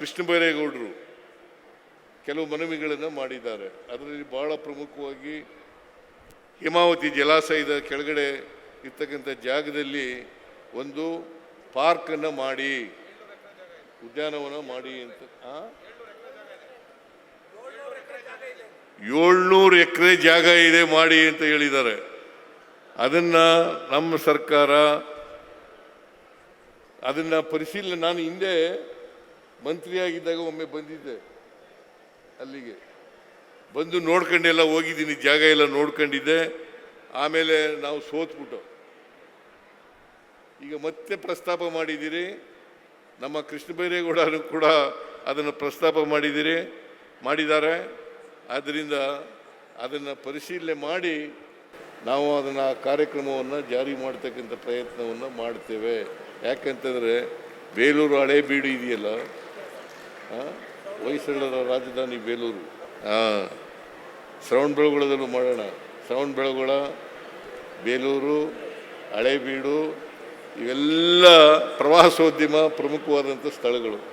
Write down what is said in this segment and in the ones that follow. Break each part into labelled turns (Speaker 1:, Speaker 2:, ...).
Speaker 1: ಕೃಷ್ಣ ಬೈರೇಗೌಡರು ಕೆಲವು ಮನವಿಗಳನ್ನು ಮಾಡಿದ್ದಾರೆ ಅದರಲ್ಲಿ ಬಹಳ ಪ್ರಮುಖವಾಗಿ ಹಿಮಾವತಿ ಜಲಾಶಯದ ಕೆಳಗಡೆ ಇರ್ತಕ್ಕಂಥ ಜಾಗದಲ್ಲಿ ಒಂದು ಪಾರ್ಕನ್ನು ಮಾಡಿ, ಉದ್ಯಾನವನ ಮಾಡಿ ಅಂತ? ಏಳ್ನೂರು ಎಕರೆ ಜಾಗ ಇದೆ ಮಾಡಿ ಅಂತ ಹೇಳಿದ್ದಾರೆ ಅದನ್ನ ನಮ್ಮ ಸರ್ಕಾರ, ಅದನ್ನ ಪರಿಶೀಲನೆ, ನಾನು ಹಿಂದೆ ಮಂತ್ರಿಯಾಗಿದ್ದಾಗ ಒಮ್ಮೆ ಬಂದಿದ್ದೆ ಅಲ್ಲಿಗೆ. ಬಂದು ನೋಡ್ಕೊಂಡೆಲ್ಲ ಹೋಗಿದ್ದೀನಿ, ಜಾಗ ಎಲ್ಲ ನೋಡ್ಕೊಂಡಿದ್ದೆ. ಆಮೇಲೆ ನಾವು ಸೋತ್ಬಿಟ್ಟು. ಈಗ ಮತ್ತೆ ಪ್ರಸ್ತಾಪ ಮಾಡಿದ್ದೀರಿ. ನಮ್ಮ ಕೃಷ್ಣ ಬೈರೇಗೌಡರು ಕೂಡ ಅದನ್ನು ಪ್ರಸ್ತಾಪ ಮಾಡಿದ್ದೀರಿ, ಮಾಡಿದ್ದಾರೆ. ಆದ್ದರಿಂದ ಅದನ್ನು ಪರಿಶೀಲನೆ ಮಾಡಿ ನಾವು ಅದನ್ನು ಆ ಕಾರ್ಯಕ್ರಮವನ್ನು ಜಾರಿ ಮಾಡ್ತಕ್ಕಂಥ ಪ್ರಯತ್ನವನ್ನು ಮಾಡ್ತೇವೆ. ಯಾಕಂತಂದರೆ ಬೇಲೂರು ಹಳೆ ಬೀಡು ಇದೆಯಲ್ಲ ಹೊಯ್ಸಳರ ರಾಜಧಾನಿ ಬೇಲೂರು. ಹಾಂ. ಶ್ರವಣ ಬೆಳಗೊಳದಲ್ಲೂ ಮಾಡೋಣ. ಶ್ರವಣ ಬೆಳಗೊಳ, ಬೇಲೂರು, ಹಳೇಬೀಡು, ಇವೆಲ್ಲ ಪ್ರವಾಸೋದ್ಯಮ ಪ್ರಮುಖವಾದಂಥ ಸ್ಥಳಗಳು.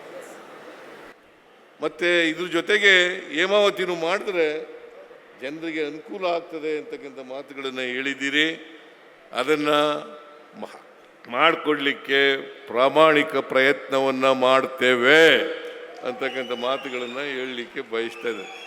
Speaker 1: ಮತ್ತು ಇದ್ರ ಜೊತೆಗೆ ಹೇಮಾವತಿನೂ ಮಾಡಿದ್ರೆ ಜನರಿಗೆ ಅನುಕೂಲ ಆಗ್ತದೆ ಅಂತಕ್ಕಂಥ ಮಾತುಗಳನ್ನು ಹೇಳಿದ್ದೀರಿ. ಅದನ್ನು ಮಾಡಿಕೊಡ್ಲಿಕ್ಕೆ ಪ್ರಾಮಾಣಿಕ ಪ್ರಯತ್ನವನ್ನು ಮಾಡ್ತೇವೆ. ಅಂತಕ್ಕಂಥ ಮಾತುಗಳನ್ನು ಹೇಳಲಿಕ್ಕೆ ಬಯಸ್ತಾ ಇದ್ದಾರೆ